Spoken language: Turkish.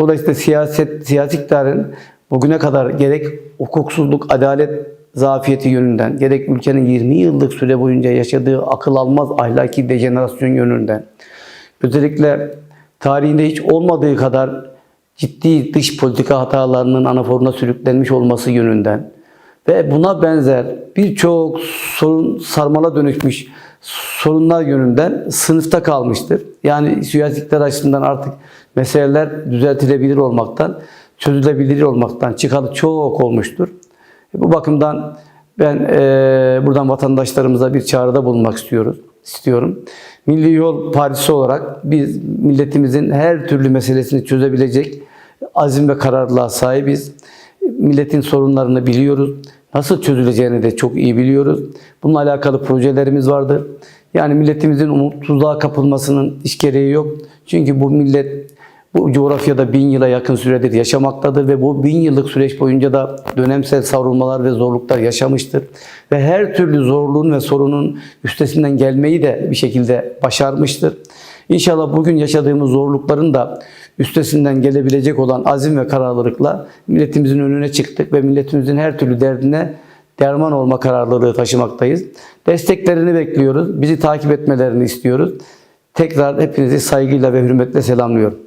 Dolayısıyla siyaset, siyasi iktidarın bugüne kadar gerek hukuksuzluk, adalet zafiyeti yönünden, gerek ülkenin 20 yıllık süre boyunca yaşadığı akıl almaz ahlaki dejenerasyon yönünden, özellikle tarihinde hiç olmadığı kadar ciddi dış politika hatalarının anaforuna sürüklenmiş olması yönünden ve buna benzer birçok sorun sarmala dönüşmüş sorunlar yönünden sınıfta kalmıştır. Yani siyasi iktidar açısından artık meseleler düzeltilebilir olmaktan, çözülebilir olmaktan çıkalı çok olmuştur. Bu bakımdan ben eee, buradan vatandaşlarımıza bir çağrıda bulunmak istiyoruz, istiyorum. Milli Yol Partisi olarak biz milletimizin her türlü meselesini çözebilecek azim ve kararlılığa sahibiz. Milletin sorunlarını biliyoruz. Nasıl çözüleceğini de çok iyi biliyoruz. Bununla alakalı projelerimiz vardır. Yani milletimizin umutsuzluğa kapılmasının hiç gereği yok. Çünkü bu millet bu coğrafyada bin yıla yakın süredir yaşamaktadır ve bu bin yıllık süreç boyunca da dönemsel savrulmalar ve zorluklar yaşamıştır. Ve her türlü zorluğun ve sorunun üstesinden gelmeyi de bir şekilde başarmıştır. İnşallah bugün yaşadığımız zorlukların da üstesinden gelebilecek olan azim ve kararlılıkla milletimizin önüne çıktık ve milletimizin her türlü derdine derman olma kararlılığı taşımaktayız. Desteklerini bekliyoruz. Bizi takip etmelerini istiyoruz. Tekrar hepinizi saygıyla ve hürmetle selamlıyorum.